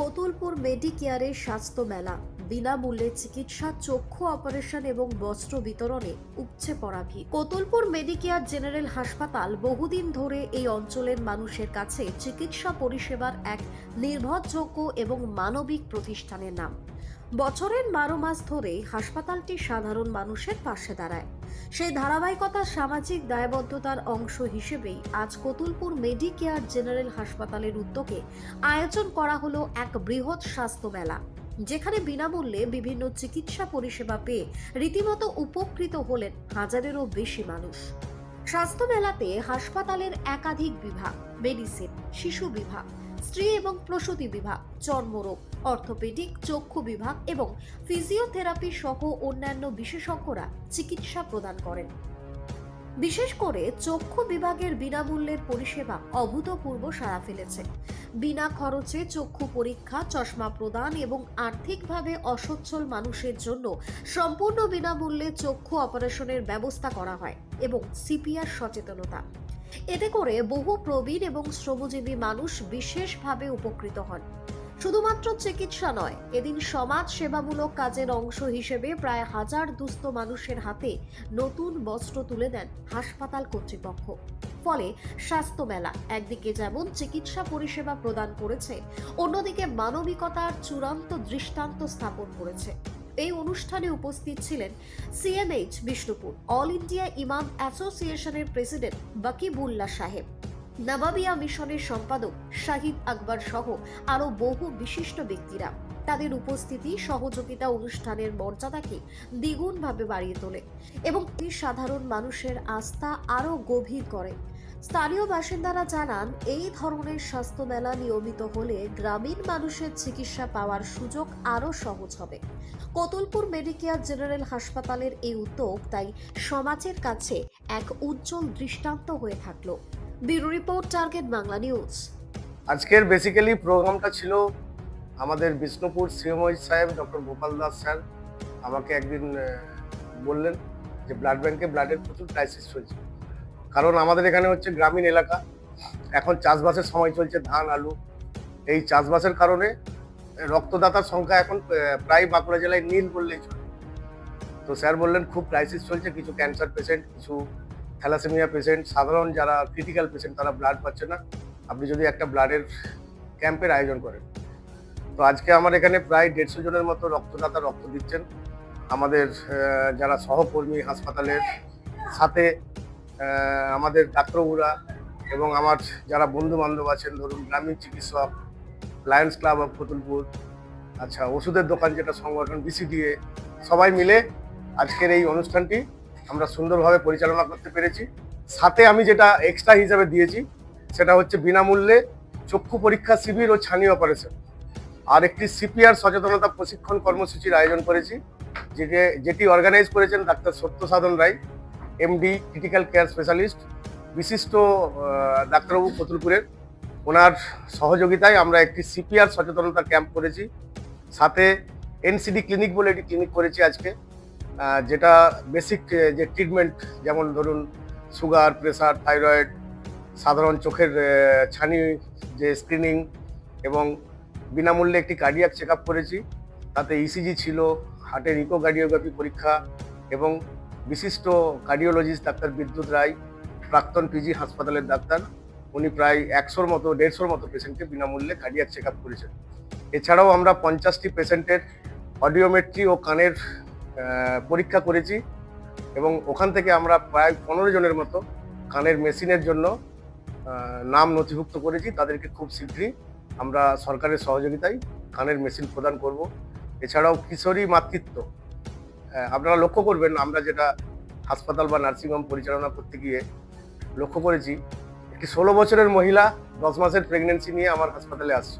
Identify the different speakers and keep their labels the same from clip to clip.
Speaker 1: কতুলপুর মেডিকেয়ারের স্বাস্থ্য মেলা। বিনামূল্যে চিকিৎসা, চক্ষু অপারেশন এবং বস্ত্র বিতরণে উপচে পড়া ভিড়। কতুলপুর মেডিকেয়ার জেনারেল হাসপাতাল বহুদিন ধরে এই অঞ্চলের মানুষের কাছে চিকিৎসা পরিষেবার এক নির্ভরযোগ্য এবং মানবিক প্রতিষ্ঠানের নাম। বছরের বারো মাস ধরে হাসপাতালটি সাধারণ মানুষের পাশে দাঁড়ায়। সেই ধারাবাহিকতার সামাজিক দায়বদ্ধতার অংশ হিসেবেই আজ কতুলপুর মেডিকেয়ার জেনারেল হাসপাতালের উদ্যোগে আয়োজন করা হলো এক বৃহৎ স্বাস্থ্য মেলা, যেখানে বিনামূল্যে বিভিন্ন চিকিৎসা পরিষেবা পেয়ে রীতিমতো উপকৃত হলেন হাজারেরও বেশি মানুষ। স্বাস্থ্য মেলাতে হাসপাতালের একাধিক বিভাগ, মেডিসিন, শিশু বিভাগ, স্ত্রী এবং প্রসূতি বিভাগ, চর্মরোগ অর্থোপেডিক, চক্ষু বিভাগ এবং ফিজিওথেরাপি সহ অন্যান্য বিশেষজ্ঞরা চিকিৎসা প্রদান করেন। বিশেষ করে চক্ষু বিভাগের বিনামূল্যের পরিষেবা অভূতপূর্ব সাড়া ফেলেছে। বিনা খরচে চক্ষু পরীক্ষা, চশমা প্রদান এবং আর্থিকভাবে অসচ্ছল মানুষের জন্য সম্পূর্ণ বিনামূল্যে চক্ষু অপারেশনের ব্যবস্থা করা হয় এবং সিপিআর সচেতনতা। এতে করে বহু প্রবীণ এবং শ্রমজীবী মানুষ বিশেষভাবে উপকৃত হন। শুধুমাত্র চিকিৎসা নয়, এদিন সমাজ সেবামূলক কাজের অংশ হিসেবে প্রায় হাজার দুস্থ মানুষের হাতে নতুন বস্ত্র তুলে দেন হাসপাতাল কর্তৃপক্ষ। ফলে স্বাস্থ্য মেলা একদিকে যেমন চিকিৎসা পরিষেবা প্রদান করেছে, অন্যদিকে মানবিকতার চূড়ান্ত দৃষ্টান্ত স্থাপন করেছে। এই অনুষ্ঠানে উপস্থিত ছিলেন সিএমএইচ বিষ্ণুপুর, অল ইন্ডিয়া ইমাম অ্যাসোসিয়েশনের প্রেসিডেন্ট বাকিবুল্লাহ সাহেব। নবাবিয়া মিশনের সম্পাদক শাহিদ আকবর সহ আরও বহু বিশিষ্ট ব্যক্তিরা। তাদের উপস্থিতি, সহযোগিতা অনুষ্ঠানের মর্যাদাকে দ্বিগুণভাবে বাড়িয়ে তোলে এবং সাধারণ মানুষের আস্থা আরও গভীর করে। স্থানীয় বাসিন্দারা জানান, এই ধরনের স্বাস্থ্য মেলা নিয়মিত হলে গ্রামীণ মানুষের চিকিৎসা পাওয়ার সুযোগ আরও সহজ হবে। কতুলপুর মেডিকেয়ার জেনারেল হাসপাতালের এই উদ্যোগ তাই সমাজের কাছে এক উজ্জ্বল দৃষ্টান্ত হয়ে থাকল। Bureau report, target Bangla news.
Speaker 2: আজকের বেসিক্যালি প্রোগ্রামটা ছিল আমাদের বিষ্ণুপুর শ্রীময় সাহেব, ডক্টর গোপাল দাস স্যার আমাকে একদিন বললেন যে ব্লাড ব্যাংকে ব্লাডের প্রচুর ক্রাইসিস চলছে। কারণ আমাদের এখানে হচ্ছে গ্রামীণ এলাকা। এখন চাষবাসের সময় চলছে ধান, আলু। এই চাষবাসের কারণে রক্তদাতার সংখ্যা এখন প্রায় বাঁকুড়া জেলায় নীল বললেই চলে। তো স্যার বললেন, খুব ক্রাইসিস চলছে, কিছু ক্যান্সার পেশেন্ট কিছু থ্যালাসেমিয়া পেশেন্ট সাধারণ যারা ক্রিটিক্যাল পেশেন্ট তারা ব্লাড পাচ্ছে না। আপনি যদি একটা ব্লাডের ক্যাম্পের আয়োজন করেন। তো আজকে আমার এখানে প্রায় দেড়শো জনের মতো রক্তদাতা রক্ত দিচ্ছেন। আমাদের যারা সহকর্মী হাসপাতালের সাথে আমাদের ডাক্তারবুরা এবং আমার যারা বন্ধু বান্ধব আছেন, ধরুন গ্রামীণ চিকিৎসক লায়ন্স ক্লাব অফ কতুলপুর আচ্ছা ওষুধের দোকান যেটা সংগঠন বিসিডিএ সবাই মিলে আজকের এই অনুষ্ঠানটি আমরা সুন্দরভাবে পরিচালনা করতে পেরেছি। সাথে আমি যেটা এক্সট্রা হিসাবে দিয়েছি, সেটা হচ্ছে বিনামূল্যে চক্ষু পরীক্ষা শিবির ও ছানি অপারেশন আর একটি সিপিআর সচেতনতা প্রশিক্ষণ কর্মসূচির আয়োজন করেছি, যেটি যেটি অর্গানাইজ করেছেন doctor Satya Sadhan Roy MD critical care specialist বিশিষ্ট ডাক্তারবাবু কতুলপুরের ওনার সহযোগিতায় আমরা একটি সিপিআর সচেতনতা ক্যাম্প করেছি। সাথে এনসিডি ক্লিনিক বলে একটি ক্লিনিক করেছি আজকে। যেটা বেসিক যে ট্রিটমেন্ট যেমন ধরুন সুগার প্রেসার থাইরয়েড সাধারণ চোখের ছানি, যে স্ক্রিনিং এবং বিনামূল্যে একটি কার্ডিয়াক চেক করেছি। তাতে ইসিজি ছিল হার্টের ইকোকার্ডিওগ্রাফি পরীক্ষা এবং বিশিষ্ট কার্ডিওলজিস্ট ডাক্তার বিদ্যুৎ রায়, প্রাক্তন পিজি হাসপাতালের ডাক্তার। উনি প্রায় একশোর মতো, দেড়শোর মতো পেশেন্টকে বিনামূল্যে কার্ডিয়াক চেক করেছেন। এছাড়াও আমরা পঞ্চাশটি পেশেন্টের অডিওমেট্রি ও কানের পরীক্ষা করেছি এবং ওখান থেকে আমরা প্রায় পনেরো জনের মতো কানের মেশিনের জন্য নাম নথিভুক্ত করেছি। তাদেরকে খুব শীঘ্রই আমরা সরকারের সহযোগিতায় কানের মেশিন প্রদান করব। এছাড়াও কিশোরী মাতৃত্ব আপনারা লক্ষ্য করবেন, আমরা যেটা হাসপাতাল বা নার্সিংহোম পরিচালনা করতে গিয়ে লক্ষ্য করেছি, একটি ষোলো বছরের মহিলা দশ মাসের প্রেগনেন্সি নিয়ে আমার হাসপাতালে আসছে।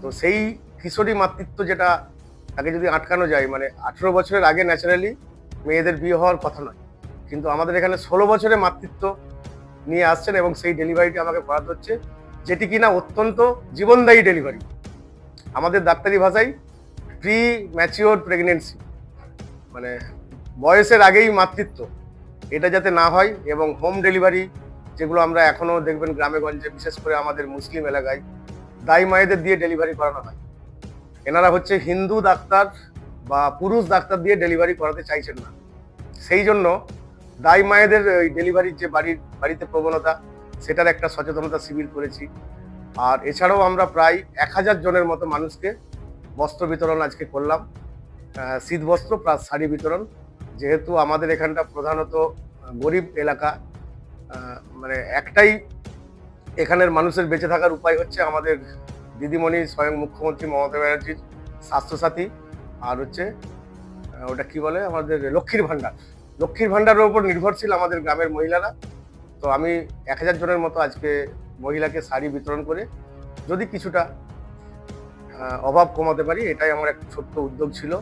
Speaker 2: তো সেই কিশোরী মাতৃত্ব যেটা তাকে যদি আটকানো যায় মানে আঠেরো বছরের আগে ন্যাচারালি মেয়েদের বিয়ে হওয়ার কথা নয়। কিন্তু আমাদের এখানে ষোলো বছরের মাতৃত্ব নিয়ে আসছেন এবং সেই ডেলিভারিটি আমাকে করাতে হচ্ছে, যেটি কিনা অত্যন্ত জীবনদায়ী ডেলিভারি আমাদের ডাক্তারি ভাষায় প্রি ম্যাচিওর প্রেগনেন্সি মানে বয়সের আগেই মাতৃত্ব। এটা যাতে না হয় এবং হোম ডেলিভারি যেগুলো আমরা এখনও দেখবেন গ্রামে গঞ্জে, বিশেষ করে আমাদের মুসলিম এলাকায়, দায়ী মায়েদের দিয়ে ডেলিভারি করানো হয়। এনারা হচ্ছে হিন্দু ডাক্তার বা পুরুষ ডাক্তার দিয়ে ডেলিভারি করাতে চাইছেন না। সেই জন্য দাই মায়েদের ওই ডেলিভারির যে বাড়ির, বাড়িতে প্রবণতা, সেটার একটা সচেতনতা শিবির করেছি। আর এছাড়াও আমরা প্রায় এক হাজার জনের মতো মানুষকে বস্ত্র বিতরণ আজকে করলাম। শীত বস্ত্র প্লাস শাড়ি বিতরণ। যেহেতু আমাদের এখানটা প্রধানত গরিব এলাকা মানে একটাই এখানের মানুষের বেঁচে থাকার উপায় হচ্ছে আমাদের দিদিমণি স্বয়ং মুখ্যমন্ত্রী মমতা ব্যানার্জির স্বাস্থ্যসাথী আর হচ্ছে ওটা কি বলে? আমাদের লক্ষ্মীর ভাণ্ডার। লক্ষ্মীর ভাণ্ডারের উপর নির্ভরশীল আমাদের গ্রামের মহিলারা। তো আমি এক হাজার জনের মতো আজকে মহিলাকে শাড়ি বিতরণ করে যদি কিছুটা অভাব কমাতে পারি, এটাই আমার একটা ছোট্ট উদ্যোগ ছিল।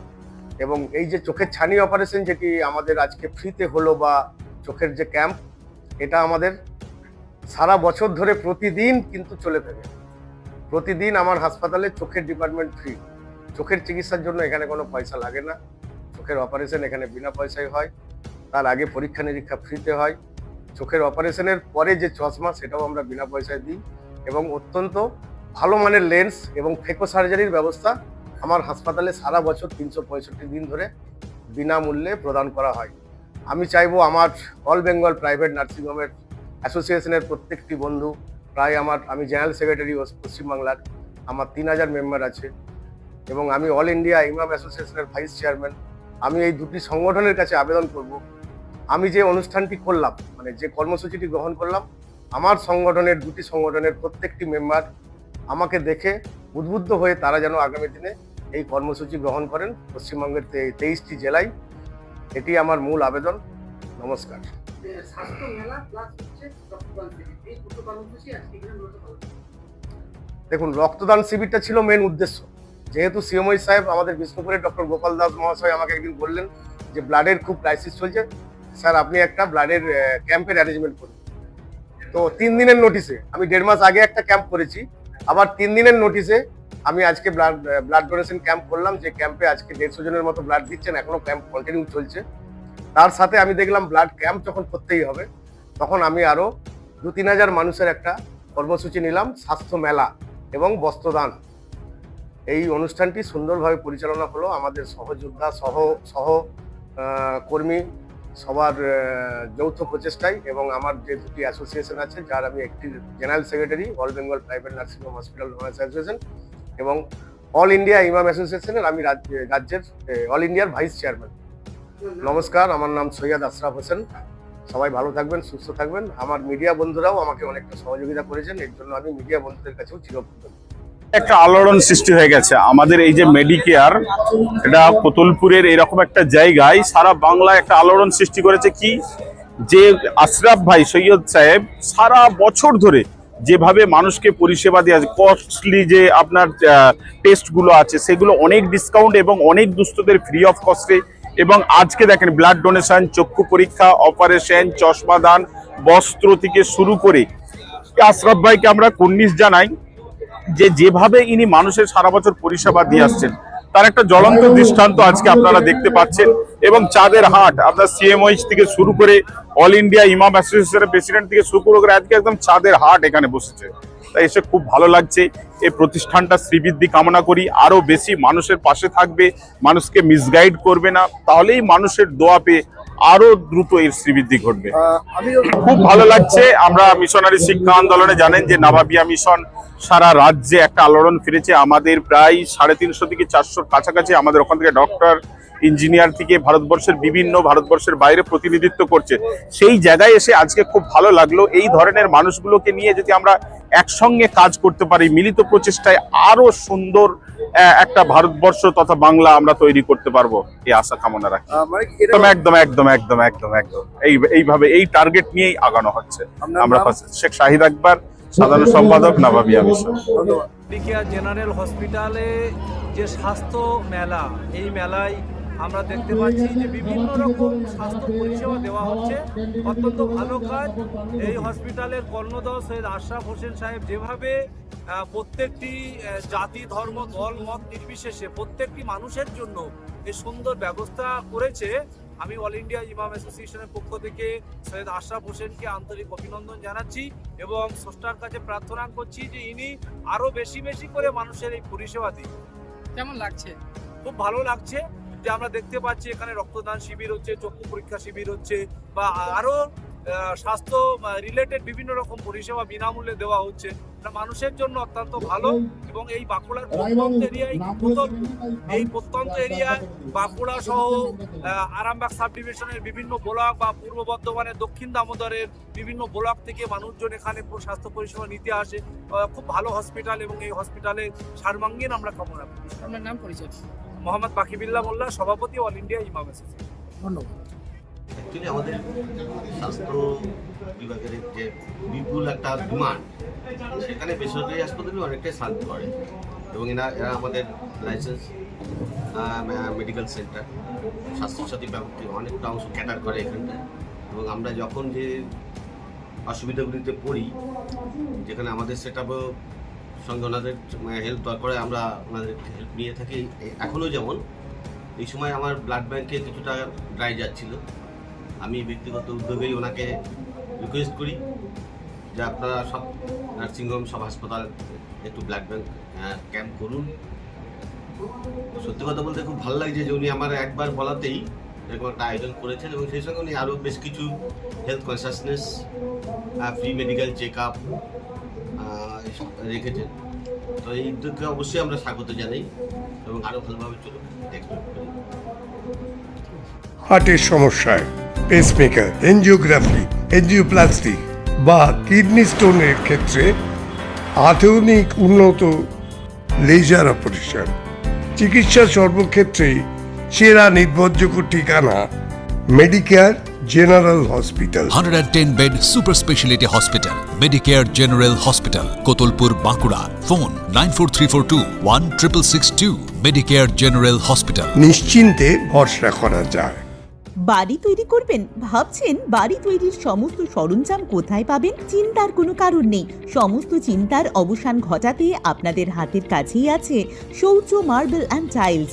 Speaker 2: এবং এই যে চোখের ছানি অপারেশন যেটি আমাদের আজকে ফ্রিতে হলো বা চোখের যে ক্যাম্প এটা আমাদের সারা বছর ধরে প্রতিদিন কিন্তু চলে থাকে। প্রতিদিন আমার হাসপাতালে চোখের ডিপার্টমেন্ট ফ্রি চোখের চিকিৎসার জন্য এখানে কোনো পয়সা লাগে না। চোখের অপারেশন এখানে বিনা পয়সায় হয়। তার আগে পরীক্ষা নিরীক্ষা ফ্রিতে হয়। চোখের অপারেশনের পরে যে চশমা, সেটাও আমরা বিনা পয়সায় দিই এবং অত্যন্ত ভালো মানের লেন্স এবং ফেকো সার্জারির ব্যবস্থা আমার হাসপাতালে সারা বছর তিনশো পঁয়ষট্টি দিন ধরে বিনামূল্যে প্রদান করা হয়। আমি চাইব আমার অল বেঙ্গল প্রাইভেট নার্সিংহোমের অ্যাসোসিয়েশনের প্রত্যেকটি বন্ধু প্রায় আমার, আমি জেনারেল সেক্রেটারি পশ্চিমবাংলার, আমার তিন হাজার মেম্বার আছে এবং আমি অল ইন্ডিয়া ইমাম অ্যাসোসিয়েশনের ভাইস চেয়ারম্যান। আমি এই দুটি সংগঠনের কাছে আবেদন করব। আমি যে অনুষ্ঠানটি করলাম মানে যে কর্মসূচিটি গ্রহণ করলাম, আমার সংগঠনের দুটি সংগঠনের প্রত্যেকটি মেম্বার আমাকে দেখে উদ্বুদ্ধ হয়ে তারা যেন আগামী দিনে এই কর্মসূচি গ্রহণ করেন। পশ্চিমবঙ্গের তেইশটি জেলায় এটি আমার মূল আবেদন। নমস্কার।
Speaker 3: স্বাস্থ্য মেলা প্লাস হচ্ছে রক্তদান শিবির। এই দুটো কর্মসূচি আজকে এখানে মূলত
Speaker 2: দেখুন, রক্তদান শিবিরটা ছিল মেন উদ্দেশ্য। যেহেতু সিএমআই সাহেব, আমাদের বিষ্ণুপুরের ডক্টর গোপাল দাস মহাশয় আমাকে একদিন বললেন যে ব্লাডের খুব ক্রাইসিস চলছে। স্যার, আপনি একটা ব্লাডের ক্যাম্পের অ্যারেঞ্জমেন্ট করুন। তো তিন দিনের নোটিশে আমি দেড় মাস আগে একটা ক্যাম্প করেছি। আবার তিন দিনের নোটিশে আমি আজকে ব্লাড ব্লাড ডোনেশন ক্যাম্প করলাম। যে ক্যাম্পে আজকে দেড়শো জনের মতো ব্লাড দিচ্ছেন এখনও ক্যাম্প কন্টিনিউ চলছে। তার সাথে আমি দেখলাম ব্লাড ক্যাম্প যখন করতেই হবে, তখন আমি আরও দু তিন হাজার মানুষের একটা কর্মসূচি নিলাম, স্বাস্থ্য মেলা এবং বস্ত্রদান। এই অনুষ্ঠানটি সুন্দরভাবে পরিচালনা হলো আমাদের সহযোদ্ধা, সহ সহ কর্মী সবার যৌথ প্রচেষ্টায় এবং আমার যে দুটি অ্যাসোসিয়েশন আছে, যার আমি একটি general secretary all Bengal private nursing home hospital association এবং অল ইন্ডিয়া ইমাম অ্যাসোসিয়েশনের আমি রাজ্য- রাজ্যের অল ইন্ডিয়ার ভাইস চেয়ারম্যান নমস্কার, আমার নাম সৈয়দ আশরাফ হোসেন। সবাই ভালো থাকবেন, সুস্থ থাকবেন। আমার মিডিয়া বন্ধুরাও আমাকে অনেকটা সহযোগিতা করেছেন, এর জন্য আমি মিডিয়া বন্ধুদের কাছেও চিরকৃতজ্ঞ।
Speaker 4: একটা আলোড়ন সৃষ্টি হয়ে গেছে। আমাদের এই যে মেডিকেয়ার এটা কোতলপুরের এরকম একটা জায়গায় সারা বাংলায় একটা আলোড়ন সৃষ্টি করেছে কি? যে আশরাফ ভাই, সৈয়দ সাহেব, সারা বছর ধরে যেভাবে মানুষকে পরিষেবা দেওয়া কস্টলি যে আপনার টেস্টগুলো আছে, সেগুলো অনেক ডিসকাউন্ট এবং অনেক দুস্থদের ফ্রি অফ কস্টে এবং আজকে দেখেন ব্লাড ডোনেশন চক্ষু পরীক্ষা অপারেশন চশমা দান, বস্ত্র থেকে শুরু করে। আশরাফ ভাইকে আমরা কুর্নিশ জানাই যে যেভাবে ইনি মানুষের সারা বছর পরিষেবা দিয়ে আসছেন, তার একটা জ্বলন্ত দৃষ্টান্ত আজকে আপনারা দেখতে পাচ্ছেন এবং চাঁদের হাট আপনার সিএমওইচ থেকে শুরু করে অল ইন্ডিয়া ইমাম অ্যাসোসিয়েশনের প্রেসিডেন্ট থেকে শুরু করে আজকে একদম চাঁদের হাট এখানে বসেছে। তাই এসে খুব ভালো লাগছে। এই প্রতিষ্ঠানটা শ্রীবৃদ্ধি কামনা করি। আরও বেশি মানুষের পাশে থাকবে মানুষকে মিসগাইড করবে না তাহলেই মানুষের দোয়া পেয়ে আরও দ্রুত এর শ্রীবৃদ্ধি ঘটবে। খুব ভালো লাগছে। আমরা মিশনারি শিক্ষা আন্দোলনে জানেন যে নাবাবিয়া মিশন সারা রাজ্যে একটা আলোড়ন ফিরেছে। আমাদের প্রায় সাড়ে তিনশো থেকে চারশোর কাছাকাছি আমাদের ওখান থেকে ডক্টর ইঞ্জিনিয়ার থেকে ভারতবর্ষের বিভিন্ন ভারতবর্ষের বাইরে প্রতিনিধিত্ব করছে সেই জায়গায় এসে আজকে খুব ভালো লাগল এই ধরনের মানুষগুলোকে নিয়ে যদি আমরা একসঙ্গে কাজ করতে পারি মিলিত প্রচেষ্টায় আরও সুন্দর একটা ভারতবর্ষ তথা বাংলা আমরা তৈরি করতে পারব এই আশা কামনা রাখি
Speaker 3: মানে
Speaker 4: একদম একদম একদম একদম একদম একদম এই এইভাবে এই টার্গেট নিয়েই আগানো হচ্ছে আমরা শেখ শাহিদ আকবর সাধারণ সম্পাদক নবাবিয়া
Speaker 3: ধন্যবাদ
Speaker 5: জেনারেল হসপিটালে যে স্বাস্থ্য মেলা এই মেলায় আমরা দেখতে পাচ্ছি যে বিভিন্ন রকম স্বাস্থ্য পরিষেবা দেওয়া হচ্ছে। অত্যন্ত ভালো কাজ। এই হসপিটালের কর্ণদর সৈয়দ আশরাফ হোসেন সাহেব যেভাবে প্রত্যেকটি জাতি ধর্ম দল মত নির্বিশেষে প্রত্যেকটি মানুষের জন্য এই সুন্দর ব্যবস্থা করেছে আমি অল ইন্ডিয়া ইমাম অ্যাসোসিয়েশনের পক্ষ থেকে সৈয়দ আশরাফ হোসেনকে আন্তরিক অভিনন্দন জানাচ্ছি এবং স্রষ্টার কাছে প্রার্থনা করছি যে ইনি আরও বেশি বেশি করে মানুষের এই পরিষেবা দিন।
Speaker 3: কেমন লাগছে?
Speaker 5: খুব ভালো লাগছে। যে আমরা দেখতে পাচ্ছি এখানে রক্তদান শিবির হচ্ছে চক্ষু পরীক্ষা শিবির হচ্ছে বা আরও আহ, স্বাস্থ্য রিলেটেড বিভিন্ন রকম পরিষেবা বিনামূল্যে দেওয়া হচ্ছে। এটা মানুষের জন্য অত্যন্ত ভালো এবং এই বাঁকুড়ার প্রত্যন্ত এরিয়ায় এই প্রত্যন্ত এরিয়ায় বাঁকুড়া সহ আহ, আরামবাগ সাব ডিভিশনের বিভিন্ন ব্লক বা পূর্ব বর্ধমানের দক্ষিণ দামোদরের বিভিন্ন ব্লক থেকে মানুষজন এখানে স্বাস্থ্য পরিষেবা নিতে আসে। আহ, খুব ভালো হসপিটাল এবং এই হসপিটালে সার্বাঙ্গীন আমরা কামনা করি।
Speaker 3: আপনার নাম পরিচয়?
Speaker 5: মোহাম্মদ বাকিবিল্লাহ মোল্লা সভাপতি অল ইন্ডিয়া ইমাম অ্যাসোসিয়েশন
Speaker 3: ধন্যবাদ।
Speaker 6: অ্যাকচুয়ালি আমাদের স্বাস্থ্য বিভাগের যে বিপুল একটা ডিমান্ড সেখানে বেসরকারি হাসপাতালে অনেকটাই সার্ভ করে। এবং এরা এরা আমাদের লাইসেন্স মেডিকেল সেন্টার স্বাস্থ্যসাথী ব্যাপারটি অনেকটা অংশ ক্যাটার করে এখানটায়। এবং আমরা যখন যে অসুবিধাগুলিতে পড়ি যেখানে আমাদের সেট সঙ্গে ওনাদের হেল্প দরকার হয় আমরা ওনাদের হেল্প নিয়ে থাকি। এখনও যেমন, এই সময় আমার ব্লাড ব্যাংকে কিছুটা ড্রাই যাচ্ছিল। আমি ব্যক্তিগত উদ্যোগেই ওনাকে রিকোয়েস্ট করি যে আপনারা সব নার্সিংহোম, সব হাসপাতাল একটু ব্লাড ব্যাংক ক্যাম্প করুন। সত্যি কথা বলতে খুব ভালো লাগছে যে উনি আমার একবার বলাতেই এরকম একটা আয়োজন করেছেন এবং সেই সঙ্গে উনি আরও বেশ কিছু health consciousness free medical check up রেখেছেন। তো এই উদ্যোগকে অবশ্যই আমরা স্বাগত জানাই এবং আরও ভালোভাবে চলুন
Speaker 7: হার্টের সমস্যায় পেসমেকার এনজিওগ্রাফি এনজিওপ্লাস্টি বা কিডনি স্টোনের ক্ষেত্রে আধুনিক উন্নত লেজার অপারেশন চিকিৎসা সর্বক্ষেত্রে সেরা নির্ভরযোগ্য ঠিকানা Medicare general hospital
Speaker 8: 110 bed super speciality hospital Medicare general hospital Kotulpur Bankura phone nine four three four two one triple six two Medicare general hospital
Speaker 7: নিশ্চিন্তে ভরসা করা যায়।
Speaker 9: বাড়ি তৈরি করবেন? ভাবছেন বাড়ি তৈরির সমস্ত সরঞ্জাম কোথায় পাবেন? চিন্তার কোনো কারণ নেই। সমস্ত চিন্তার অবসান ঘটাতে আপনাদের হাতের কাছেই আছে শৌচ মার্বেল অ্যান্ড টাইলস